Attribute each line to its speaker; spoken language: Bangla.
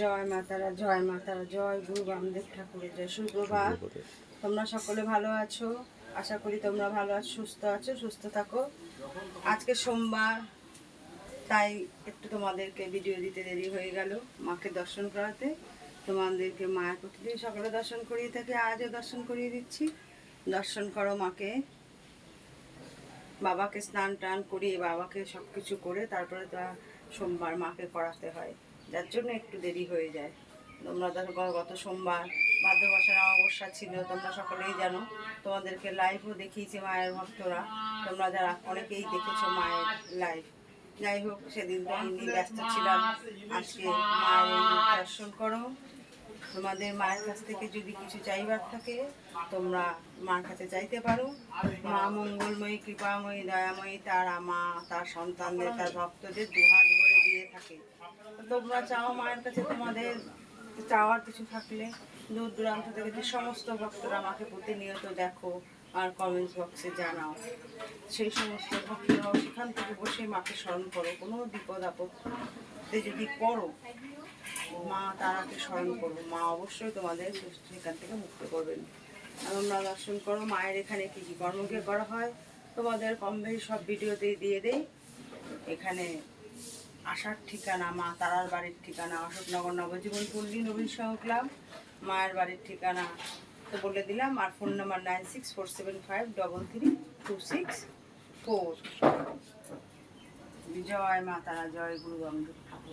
Speaker 1: জয় মাতারা জয় মাতারা জয় গুরু বামদেব ঠাকুরের জয় সুপ্রভাত তোমরা সকলে ভালো আছো? আশা করি তোমরা ভালো আছো সুস্থ আছো সুস্থ থাকো। আজকে সোমবার তাই একটু তোমাদেরকে ভিডিও দিতে দেরি হয়ে গেল। মাকে দর্শন করাতে তোমাদেরকে মায়ের প্রতিদিন সকালে দর্শন করিয়ে থাকি আজও দর্শন করিয়ে দিচ্ছি। দর্শন করো মাকে। বাবাকে স্নান টান করিয়ে বাবাকে সব কিছু করে তারপরে তা সোমবার মাকে করাতে হয়। যার জন্য একটু দেরি হয়ে যায়। তোমরা দেখো গত সোমবার ভাদ্রমাসের অমাবস্যা ছিল, তোমরা সকলেই জানো, তোমাদেরকে লাইভও দেখিয়েছে মায়ের ভক্তরা। তোমরা যারা অনেকেই দেখেছ মায়ের লাইভ যাই হোক সেদিন তো আমি ব্যস্ত ছিলাম। আজকে মায়ের দর্শন করো। তোমাদের মায়ের কাছ থেকে যদি কিছু চাইবার থাকে, তোমরা মার কাছে চাইতে পারো। মা মঙ্গলময়ী, কৃপাময়ী, দয়াময়ী, তার মা, তার সন্তানদের, তার ভক্তদের দুহাত ভরে দিয়ে থাকে। তোমরা চাও মায়ের কাছে তোমাদের চাওয়ার কিছু থাকলে, দূর দূরান্ত থেকে যে সমস্ত ভক্তরা আমাকে প্রতিনিয়ত দেখো আর কমেন্টস বক্সে জানাও। সেই সমস্ত ভক্তরাও সেখান থেকে বসে মাকে স্মরণ করো, কোনো বিপদ আপদে যদি করো মা তারাকে স্মরণ করব মা অবশ্যই তোমাদের সেখান থেকে মুক্ত করবেন। তোমরা দর্শন করো, মায়ের এখানে কি কি কর্মকে করা হয়, তোমাদের কম সব ভিডিওতেই দিয়ে দেই। এখানে আসার ঠিকানা, মা তারার বাড়ির ঠিকানা, অশোকনগর নবজীবন পল্লী নবীন সহ ক্লাব, মায়ের বাড়ির ঠিকানা তো বলে দিলাম, আর phone number nine six four seven five double three two six four. জয় মা তারা, জয় গুরু ঠাকুর